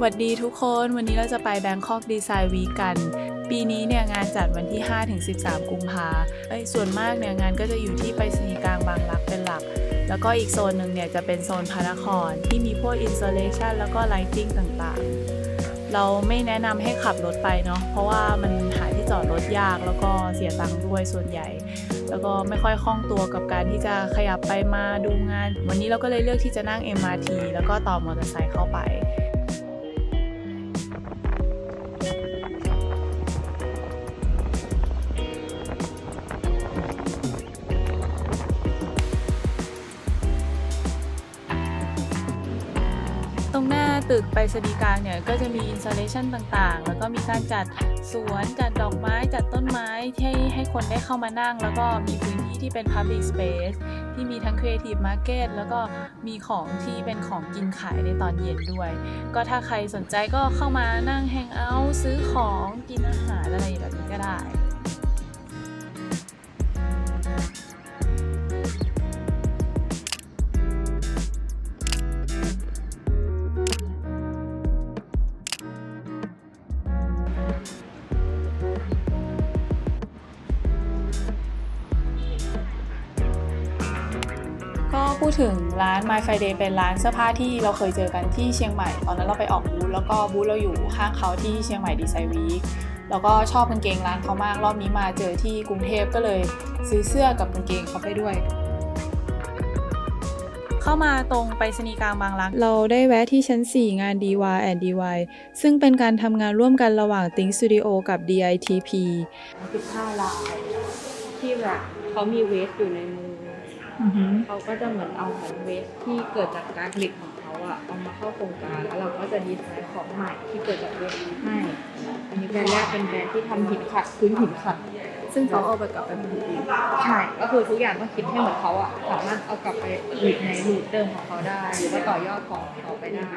หวัดดีทุกคนวันนี้เราจะไปแบงคอกดีไซน์วีกัน ปีนี้เนี่ยงานจัดวันที่ 5-13 กุมภาเอ้ยส่วนมากเนี่ยงานก็จะอยู่ที่ไปรษณีย์กลางบางรักเป็นหลัก แล้วก็อีกโซนหนึ่งเนี่ยจะเป็นโซนพระนคร ที่มีพวกอินส l เลชันแล้วก็ไลทิงต่างๆ เราไม่แนะนำให้ขับรถไปเนาะเพราะว่ามันหาที่จอดรถยากแล้วก็เสียตังค์ด้วยส่วนใหญ่ แล้วก็ไม่ค่อยคล่องตัวกับการที่จะขยับไปมาดูงาน วันนี้เราก็เลยเลือกที่จะนั่ง MRT แล้วก็ต่อมอเตอร์ไซค์เข้าไป ตรงหน้าตึกไปรษณีย์กลางเนี่ยก็จะมีอินส l เลชันต่างๆ แล้วก็มีการจัดสวนจัดดอกไม้จัดต้นไม้ให้ให้คนได้เข้ามานั่ง แล้วก็มีพื้นที่ที่เป็น Public Space ที่มีทั้ง Creative Market แล้วก็มีของที่เป็นของกินขายในตอนเย็นด้วย ก็ถ้าใครสนใจก็เข้ามานั่งแฮงเอาท์ซื้อของกินอาหารอะไรแบบนี้ก็ได้ ร้าน My Friday เป็นร้านเสื้อผ้าที่เราเคยเจอกันที่เชียงใหม่ ตอนนั้นเราไปออกบูธแล้วก็บูธเราอยู่ข้างเขาที่เชียงใหม่ดีไซน์วีคแล้วก็ชอบกางเกงร้านเขามาก รอบนี้มาเจอที่กรุงเทพก็เลยซื้อเสื้อกับกางเกงเขาไปด้วย เข้ามาตรงไปรษณีย์กลางบางรัก เราได้แวะที่ชั้น 4 งาน DY and DY ซึ่งเป็นการทำงานร่วมกันระหว่าง Think Studio กับ DITP สิบห้าลายที่แบบเขามีเวสอยู่ในมือ เขาก็จะเหมือนเอาเหมือนเวสที่เกิดจากการผลิตของเขาอะเอามาเข้าโครงการแล้วเราก็จะดีไซน์ของใหม่ที่เกิดจากเวสนี้ให้ อันนี้แบรนด์แรกเป็นแบรนด์ที่ทำหินขัดพื้นหินขัด ซึ่งเขาเอาไปกลับไปผลิตเองใช่ ก็คือทุกอย่างต้องคิดให้เหมือนเขาอะสามารถเอากลับไปผลิตในรูปเดิมของเขาได้ หรือว่าต่อยอดของเขาไปได้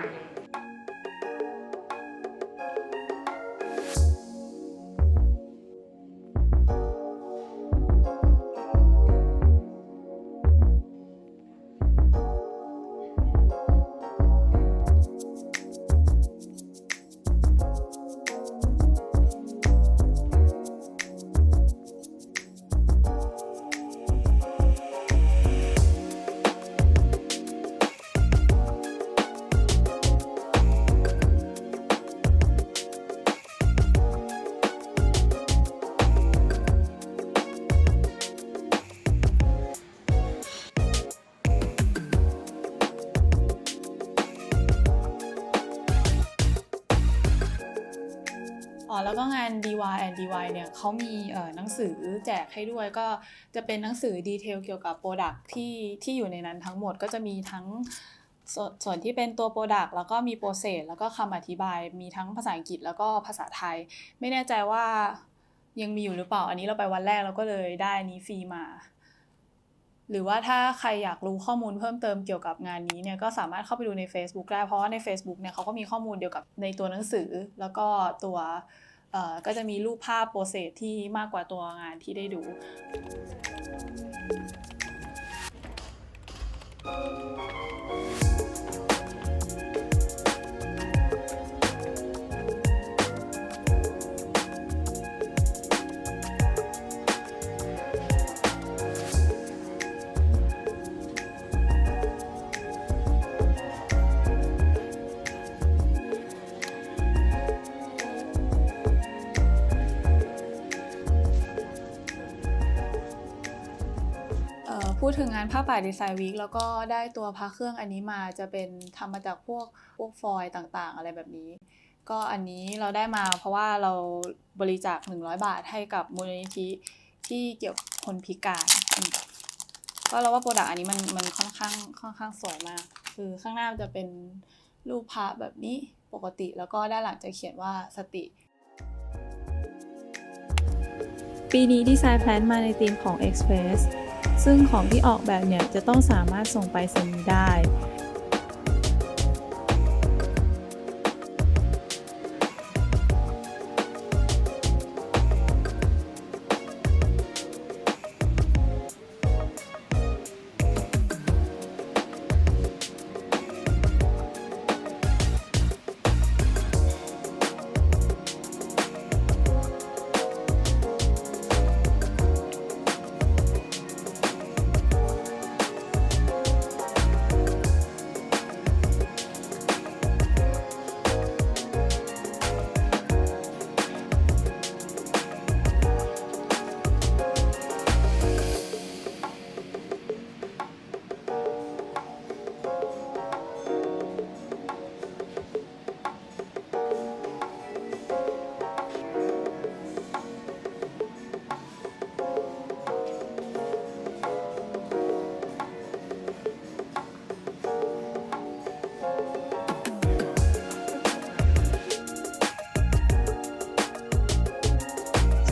DY and DY เนี่ยเขามีเอ่อหนังสือแจกให้ด้วยก็จะเป็นหนังสือดีเทลเกี่ยวกับโปรดักที่ที่อยู่ในนั้นทั้งหมดก็จะมีทั้งสส่วนที่เป็นตัวโปรดักแล้วก็มีโปรเซสแล้วก็คำอธิบาย มีทั้งภาษาอังกฤษแล้วก็ภาษาไทย ไม่แน่ใจว่ายังมีอยู่หรือเปล่า อันนี้เราไปวันแรกเราก็เลยได้อันนี้ฟรีมา หรือว่าถ้าใครอยากรู้ข้อมูลเพิ่มเติมเกี่ยวกับงานนี้เนี่ยก็สามารถเข้าไปดูใน Facebook ได้เพราะว่าใน Facebook เนี่ยเขาก็มีข้อมูลเดียวกับในตัวหนังสือ แล้วก็ตัว ก็จะมีรูปภาพโปรเซสที่มากกว่าตัวงานที่ได้ดูเอ่ ถึงงานผ้าป่าดีไซน์วีคแล้วก็ได้ตัวพระเครื่องอันนี้มาจะเป็นทำมาจากพวกพวกฟอยล์ต่างๆ อะไรแบบนี้ ก็อันนี้เราได้มาเพราะว่าเราบริจาค 100 บาทให้กับมูลนิธิที่เกี่ยวกับคนพิการก็เราว่าโปรดักต์อันนี้มันมันค่อนข้างค่อนข้างสวยมาก คือข้างหน้าจะเป็นรูปพระแบบนี้ปกติแล้วก็ด้านหลังจะเขียนว่าสติ ปีนี้ดีไซน์แพลนมาในธีมของ Express ซึ่งของที่ออกแบบเนี่ยจะต้องสามารถส่งไปสนีได้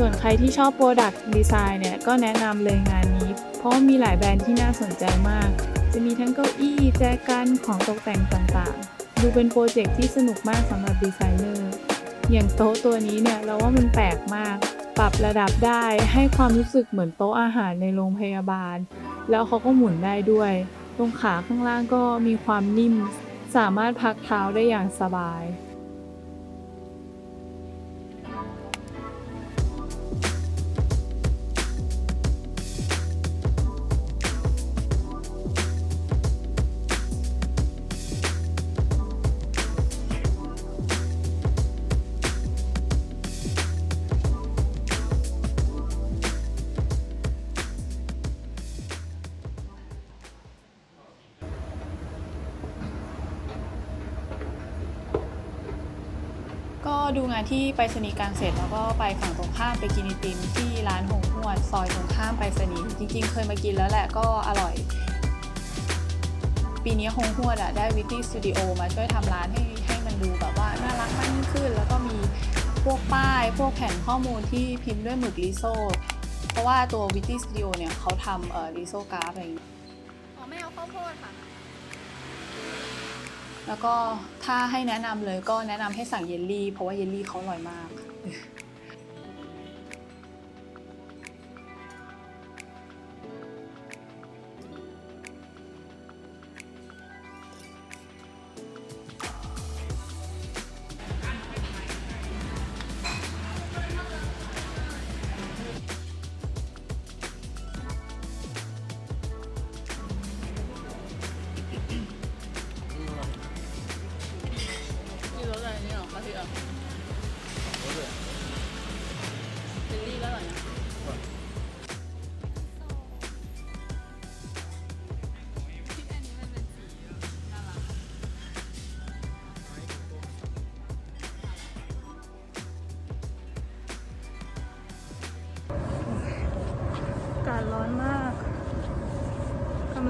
วนใครที่ชอบ Product Design เนี่ยก็แนะนำเลยงานนี้ เพราะมีหลายแบรนด์ที่น่าสนใจมาก จะมีทั้งเก้าอี้แจกันของตกแต่งต่างๆ ดูเป็นโปรเจกต์ที่สนุกมากสำหรับดีไซเนอร์อย่างโต๊ะตัวนี้เนี่ยเราว่ามันแปลกมาก ปรับระดับได้ให้ความรู้สึกเหมือนโต๊ะอาหารในโรงพยาบาล แล้วเขาก็หมุนได้ด้วย ตรงขาข้างล่างก็มีความนิ่ม สามารถพักเท้าได้อย่างสบาย ดูงานที่ไปรษณีย์กลางเสร็จแล้วก็ไปฝั่งตรงข้ามไปกินไอติมที่ร้านหงหวดซอยตรงข้ามไปรษณีย์จริงๆ เคยมากินแล้วแหละก็อร่อย ปีนี้หงหวดอะได้วิตตี้สตูดิโอมาช่วยทำร้านให้ให้มันดูแบบว่าน่ารักมากยิ่งขึ้น แล้วก็มีพวกป้าย พวกแผ่นข้อมูลที่พิมพ์ด้วยหมึกลิโซเพราะว่าตัววิตตี้สตูดิโอเนี่ยเขาทำเอ่อลิโซกราฟอะไรอย่างเงี้ยอ๋อไม่เอาข้าวโพดค่ะ แล้วก็ถ้าให้แนะนำเลยก็แนะนำให้สั่งเยลลี่ เพราะว่าเยลลี่เขาอร่อยมาก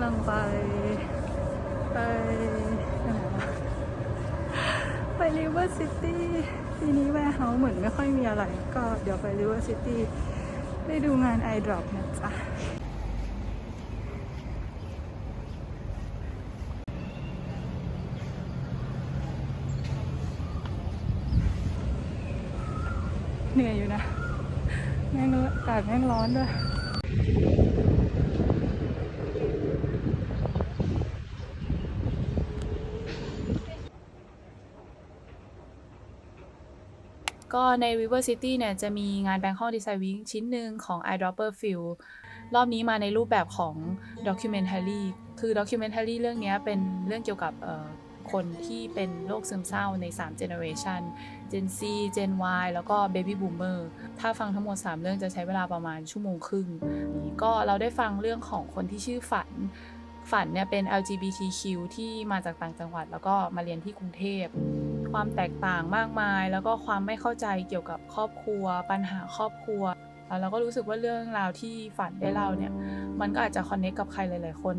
ลังไป ไปไหนวะไปริเวอร์ซิตี้ปีนี้แวร์เฮาเหมือนไม่ค่อยมีอะไร ก็เดี๋ยวไปริเวอร์ซิตี้ได้ดูงานไอดรอปนะจ๊ะเหนื่อยอยู่นะ แม่งอากาศแม่งร้อนด้วย ก็ใน River City เนี่ยจะมีงาน Bangkok Design Week ชิ้นหนึ่งของ Eyedropper Field รอบนี้มาในรูปแบบของ Documentary คือ Documentary เรื่องนี้เป็นเรื่องเกี่ยวกับคนที่เป็นโรคซึมเศร้าใน 3 Generation Gen Z Gen Y แล้วก็ Baby Boomer ถ้าฟังทั้งหมด 3 เรื่องจะใช้เวลาประมาณชั่วโมงครึ่ง ก็เราได้ฟังเรื่องของคนที่ชื่อฝัน ฝันเนี่ยเป็น LGBTQ ที่มาจากต่างจังหวัด แล้วก็มาเรียนที่กรุงเทพ ความแตกต่างมากมาย แล้วก็ความไม่เข้าใจเกี่ยวกับครอบครัว ปัญหาครอบครัวแล้วเราก็รู้สึกว่าเรื่องราวที่ฝันได้เล่าเนี่ย มันก็อาจจะคอนเนคกับใครหลาย ๆ คน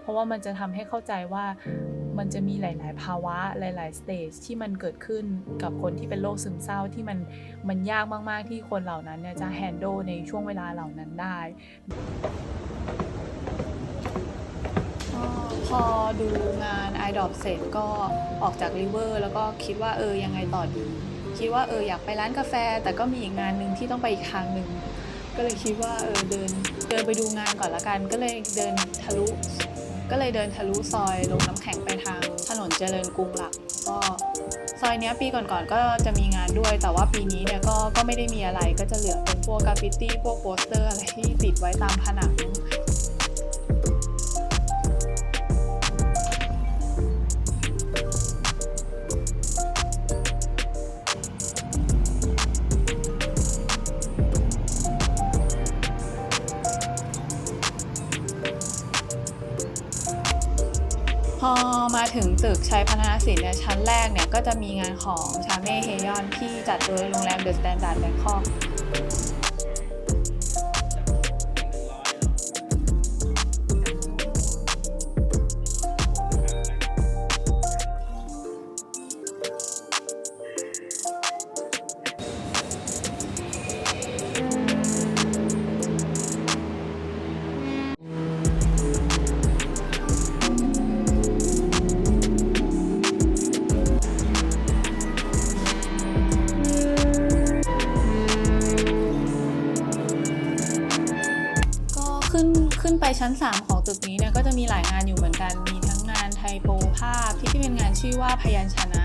เพราะว่ามันจะทำให้เข้าใจว่ามันจะมีหลาย ๆ ภาวะหลาย ๆ สเตจที่มันเกิดขึ้นกับคนที่เป็นโรคซึมเศร้าที่มันมันยากมาก ๆ ที่คนเหล่านั้นเนี่ยจะแฮนด์ลในช่วงเวลาเหล่านั้นได้ ก็ พอดูงาน i d o p เสร็จก็ออกจากริเวอร์แล้วก็คิดว่าเออยังไงต่อดี คิดว่าเอออยากไปร้านกาแฟ แต่ก็มีอีกงานหนึ่งที่ต้องไปอีกทางหนึ่งก็เลยคิดว่าเออเดินเดินไปดูงานก่อนละกัน ก็เลยเดินทะลุ ก็เลยเดินทะลุซอยลงน้ำแข็งไปทางถนนเจริญกรุงหลักก็ซอยเนี้ยปีก่อนๆก็จะมีงานด้วย แต่ว่าปีนี้เนี่ยก็ก็ไม่ได้มีอะไรก็จะเหลือเป็นพวกกราฟฟิตี้พวกโปสเตอร์อะไรที่ติดไว้ตามผนัง พอมาถึงตึกชัยพัฒนศิลป์เนี่ยชั้นแรกเนี่ยก็จะมีงานของชาเม่เฮยอนที่จัดโดยโรงแรมเดอะสแตนดาร์ดแบงคอก ขึ้นขึ้นไปชั้น 3 ของตึกนี้เนี่ยก็จะมีหลายงานอยู่เหมือนกัน มีทั้งงานไทโปภาพที่เป็นงานชื่อว่าพยัญชนะ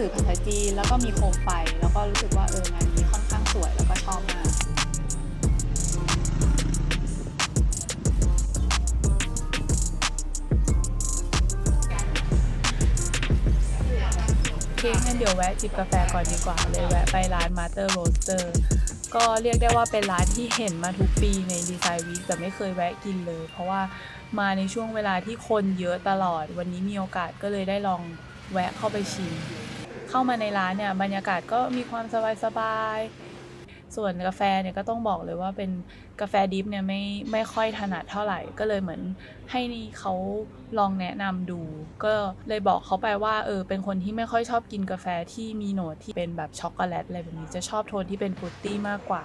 สือภาษาจีนแล้วก็มีโคมไฟ แล้วก็รู้สึกว่าเอองานนี้ค่อนข้างสวยแล้วก็ชอบมากโอเคงั้นเดี๋ยวแวะจิบกาแฟก่อนดีกว่าเลยแวะไปร้าน Master Roaster ก็เรียกได้ว่าเป็นร้านที่เห็นมาทุกปีในดีไซน์วีคแต่ไม่เคยแวะกินเลย เพราะว่ามาในช่วงเวลาที่คนเยอะตลอด วันนี้มีโอกาสก็เลยได้ลองแวะเข้าไปชิม เข้ามาในร้านเนี่ยบรรยากาศก็มีความสบายๆ ส่วนกาแฟเนี่ยก็ต้องบอกเลยว่าเป็นกาแฟดิฟเนี่ยไม่ไม่ค่อยถนัดเท่าไหร่ ก็เลยเหมือนให้นี่เขาลองแนะนำดู ก็เลยบอกเขาไปว่าเออเป็นคนที่ไม่ค่อยชอบกินกาแฟที่มีโหนดที่เป็นแบบช็อกโกแลตอะไรแบบนี้จะชอบโทนที่เป็นฟรุตตี้มากกว่า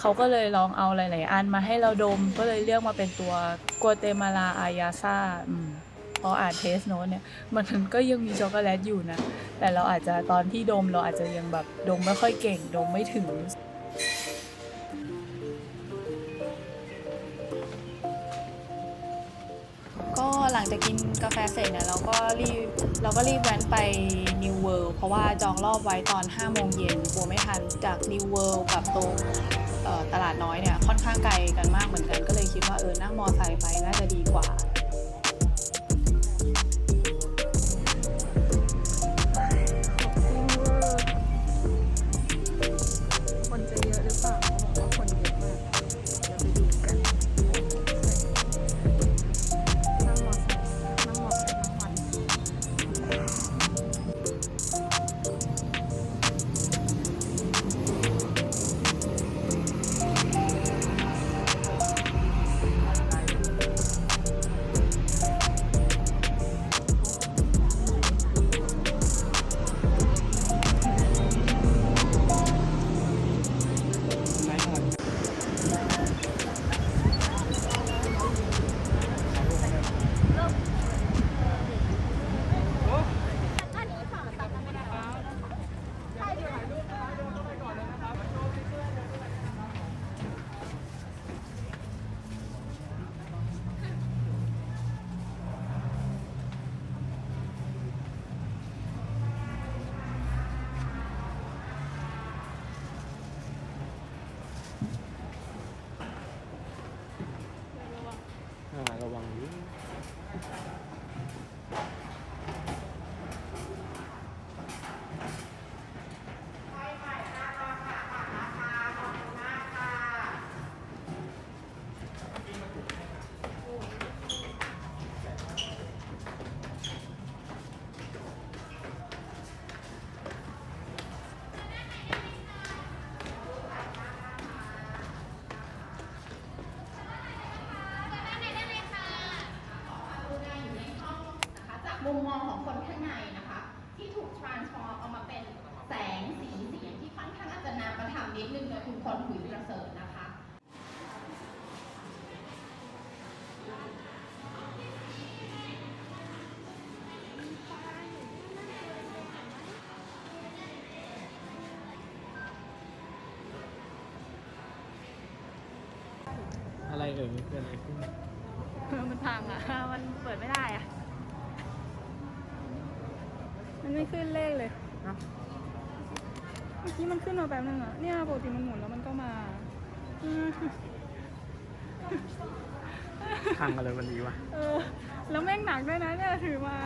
เขาก็เลยลองเอาหลาย ๆ อันมาให้เราดม ก็เลยเลือกมาเป็นตัวกัวเตมาลาอายาซาอืม ออ่านเทสโน้ตเนี่ยมันก็ยังมีช็อกโกแลตอยู่นะ แต่เราอาจจะตอนที่ดมเราอาจจะยังแบบดมไม่ค่อยเก่ง ดมไม่ถึงก็หลังจากกินกาแฟเสร็จเนี่ยเราก็รีบเราก็รีบแว้นไป New World เพราะว่าจองรอบไว้ตอน 5 โมงเย็นกลัวไม่ทันจาก New World กับตรงตลาดน้อยเนี่ยค่อนข้างไกลกันมากเหมือนกันก็เลยคิดว่าเออนั่งมอไซค์ไปน่าจะดีกว่า อะไรเอ่ยเกิดอะไรขึ้นมันพังอะ มันเปิดไม่ได้อะ มันไม่ขึ้นเลขเลยเมื่อกี้มันขึ้นมาแป๊บนึงอะเนี่ยปกติมันหมุนแล้วมันก็มาอืมทางอะไรวันนี้วะ เออ แล้วแม่งหนักด้วยนะเนี่ยถือมา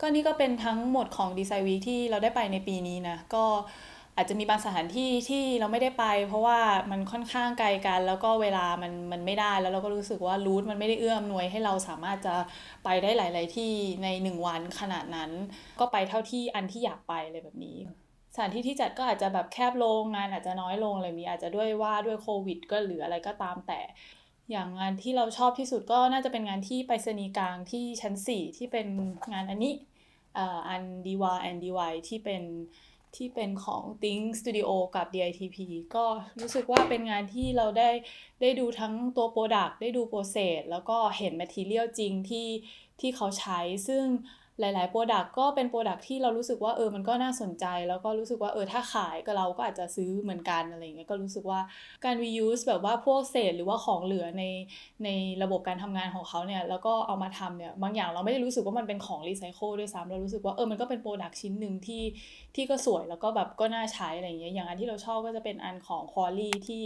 ก็นี่ก็เป็นทั้งหมดของดีไซน์วีคที่เราได้ไปในปีนี้นะ ก็อาจจะมีบางสถานที่ที่เราไม่ได้ไป เพราะว่ามันค่อนข้างไกลกัน แล้วก็เวลามันมันไม่ได้แล้วเราก็รู้สึกว่ารูทมันไม่ได้เอื้อมหน่วยให้เราสามารถจะไปได้หลาย ๆ ที่ในหนึ่งวันขนาดนั้น ก็ไปเท่าที่อันที่อยากไปเลยแบบนี้สถานที่ที่จัดก็อาจจะแบบแคบลงงานอาจจะน้อยลงอะไรแบบนี้อาจจะด้วยว่าด้วยโควิด ก็หรืออะไรก็ตามแต่ อย่างงานที่เราชอบที่สุดก็น่าจะเป็นงานที่ไปรษณีย์กลางที่ชั้น 4 ที่เป็นงานอันนี้ อันดีวาแอนดีวที่เป็นที่เป็นของ Think Studio กับ DITP ก็รู้สึกว่าเป็นงานที่เราได้ได้ดูทั้งตัว Product ได้ดู Process แล้วก็เห็น Material จริงที่ที่เขาใช้ ซึ่ง หลายๆ Product ก็เป็น Product ที่เรารู้สึกว่าเออมันก็น่าสนใจ แล้วก็รู้สึกว่าเออถ้าขายก็เราก็อาจจะซื้อเหมือนกันอะไรอย่างเงี้ยก็รู้สึกว่าการ reuse แบบว่าพวกเศษหรือว่าของเหลือในในระบบการทำงานของเขาเนี่ยแล้วก็เอามาทำเนี่ยบางอย่างเราไม่ได้รู้สึกว่ามันเป็นของรีไซเคิลด้วยซ้ำเรารู้สึกว่าเออมันก็เป็นโปรดักชิ้นหนึ่งที่ที่ก็สวยแล้วก็แบบก็น่าใช้อะไรอย่างเงี้ยอย่างอันที่เราชอบก็จะเป็นอันของคอลี่ที่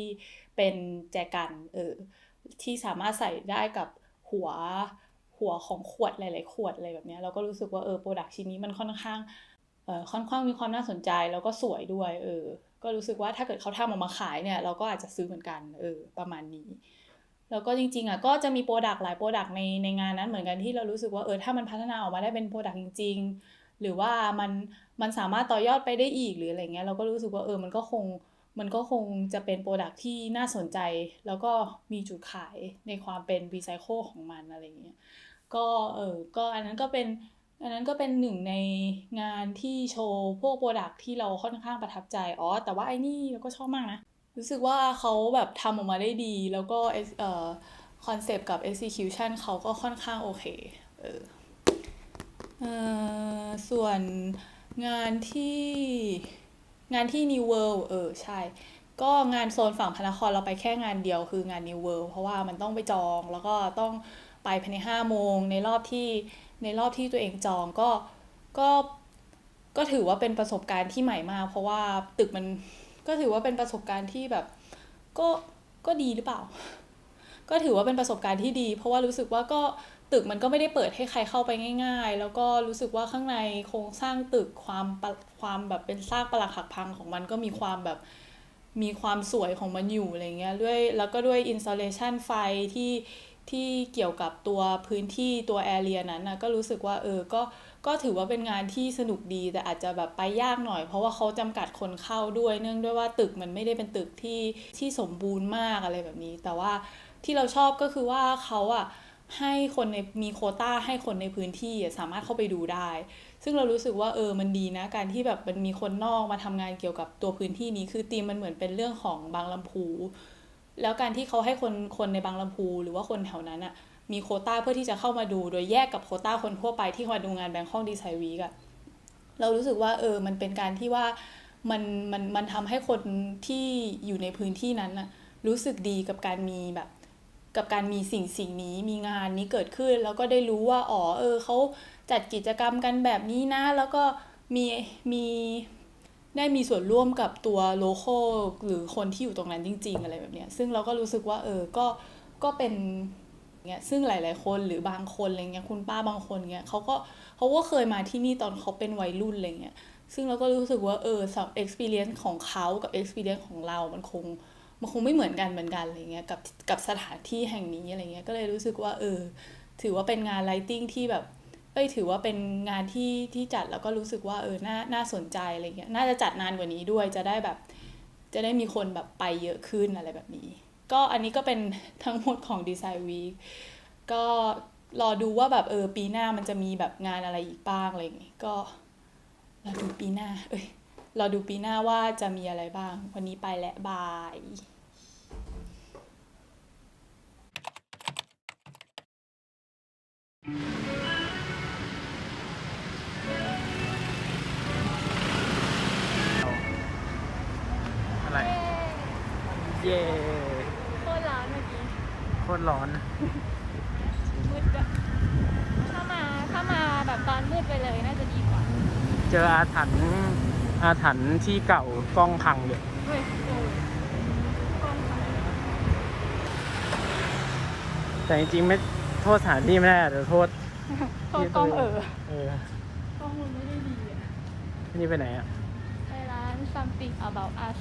เป็นแจกันเออที่สามารถใส่ได้กับหัว หัวของขวดหลาย ๆ ขวดอะไรแบบนี้เราก็รู้สึกว่าเออโปรดักชิ้นนี้มันค่อนข้างเออค่อนข้างมีความน่าสนใจแล้วก็สวยด้วยเออก็รู้สึกว่าถ้าเกิดเขาทำออกมาขายเนี่ยเราก็อาจจะซื้อเหมือนกันเออประมาณนี้ แล้วก็จริงๆอะก็จะมีโปรดักต์หลายโปรดักต์ในในงานนั้นเหมือนกันที่เรารู้สึกว่าเออถ้ามันพัฒนาออกมาได้เป็นโปรดักต์จริง ๆ หรือว่ามันมันสามารถต่อยอดไปได้อีกหรืออะไรเงี้ยเราก็รู้สึกว่าเออมันก็คงมันก็คงจะเป็นโปรดักต์ที่น่าสนใจ แล้วก็มีจุดขายในความเป็นรีไซเคิลของมันอะไรเงี้ย ก็เออก็อันนั้นก็เป็นอันนั้นก็เป็นหนึ่งในงานที่โชว์พวกโปรดักที่เราค่อนข้างประทับใจ อ๋อ แต่ว่าไอ้นี่เราก็ชอบมากนะ รู้สึกว่าเขาแบบทำออกมาได้ดี แล้วก็เอ่อคอนเซปต์กับ execution เขาก็ค่อนข้างโอเค เออเออส่วนงานที่งานที่ New World เออ ใช่ ก็งานโซนฝั่งพนครเราไปแค่งานเดียวคืองาน New World เพราะว่ามันต้องไปจองแล้วก็ต้อง ไปภายในห้าโมงในรอบที่ในรอบที่ตัวเองจองก็ก็ก็ถือว่าเป็นประสบการณ์ที่ใหม่มาก เพราะว่าตึกมันก็ถือว่าเป็นประสบการณ์ที่แบบก็ก็ดีหรือเปล่า ก็ถือว่าเป็นประสบการณ์ที่ดี เพราะว่ารู้สึกว่าก็ตึกมันก็ไม่ได้เปิดให้ใครเข้าไปง่าย ๆ แล้วก็รู้สึกว่าข้างในโครงสร้างตึกความความแบบเป็นซากปรักหักพังของมันก็มีความแบบมีความสวยของมันอยู่อะไรเงี้ยด้วยแล้วก็ด้วยอินส a เลชันไฟที่ ที่เกี่ยวกับตัวพื้นที่ตัวแอเรียนั้นนะก็รู้สึกว่าเออก็ก็ถือว่าเป็นงานที่สนุกดีแต่อาจจะแบบไปยากหน่อย เพราะว่าเขาจำกัดคนเข้าด้วยเนื่องด้วยว่าตึกมันไม่ได้เป็นตึกที่ที่สมบูรณ์มากอะไรแบบนี้ แต่ว่าที่เราชอบก็คือว่าเขาอะให้คนในมีโคต้าให้คนในพื้นที่สามารถเข้าไปดูได้ ซึ่งเรารู้สึกว่าเออมันดีนะ การที่แบบมันมีคนนอกมาทำงานเกี่ยวกับตัวพื้นที่นี้คือธีมมันเหมือนเป็นเรื่องของบางลำพู แล้วการที่เขาให้คนคนในบางลำพู หรือว่าคนแถวนั้นอะมีโคต้าเพื่อที่จะเข้ามาดูโดยแยกกับโคต้าคนทั่วไปที่มาดูงานแบงคอกดีไซน์วีกอะเรารู้สึกว่าเออมันเป็นการที่ว่ามันมันมันทำให้คนที่อยู่ในพื้นที่นั้นอะรู้สึกดีกับการมีแบบกับการมีสิ่งสิ่งนี้มีงานนี้เกิดขึ้น แล้วก็ได้รู้ว่าอ๋อเออเขาจัดกิจกรรมกันแบบนี้นะ แล้วก็มีมี ได้มีส่วนร่วมกับตัวโลโก้หรือคนที่อยู่ตรงนั้นจริง ๆ อะไรแบบเนี้ยซึ่งเราก็รู้สึกว่าเออก็ก็เป็นเงี้ยซึ่งหลาย ๆ คนหรือบางคนอะไรเงี้ยคุณป้าบางคนเงี้ยเขาก็เขาก็เคยมาที่นี่ตอนเขาเป็นวัยรุ่นอะไรเงี้ยซึ่งเราก็รู้สึกว่าเออสำหรับ experience ของเขากับ experience ของเรา มันคงมันคงไม่เหมือนกันเหมือนกันอะไรเงี้ยกับกับสถานที่แห่งนี้อะไรเงี้ยก็เลยรู้สึกว่าเออถือว่าเป็นงานไลติ้งที่แบบ เอ้ยถือว่าเป็นงานที่ที่จัดแล้วก็รู้สึกว่าเออน่าน่าสนใจอะไรเงี้ยน่าจะจัดนานกว่านี้ด้วยจะได้แบบ จะได้มีคนแบบไปเยอะขึ้นอะไรแบบนี้ ก็อันนี้ก็เป็นทั้งหมดของดีไซน์วีคก็รอดูว่าแบบเออปีหน้ามันจะมีแบบงานอะไรอีกบ้างอะไรอย่างงี้ก็รอดูปีหน้า เอ้ยรอดูปีหน้าว่าจะมีอะไรบ้าง วันนี้ไปและบาย อะไร เย่โคตรร้อนเมื่อกี้โคตรร้อน มืดด้วยถ้ามาถ้ามาแบบตอนมืดไปเลยน่าจะดีกว่าเจออาถรรพ์อาถรรพ์ที่เก่ากล้องพังเลยเฮ้ยโอ้ยกล้องถ่ายแต่จริงๆไม่โทษสถานที่ไม่ได้แต่โทษโทษกล้องเออเออข้อมูลไม่ได้ดีอะนี่ไปไหนอะ ไปร้าน something about us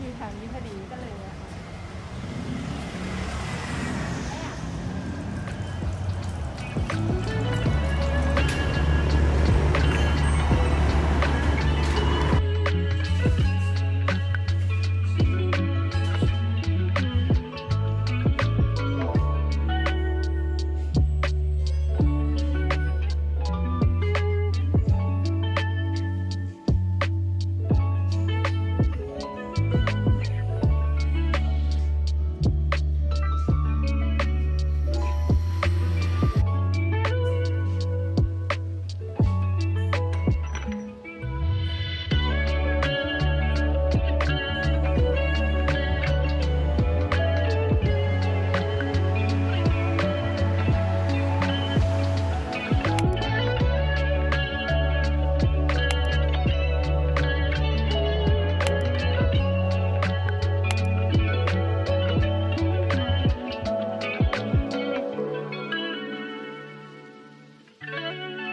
อยู่แถวนี้พอดีก็เลยอะค่ะ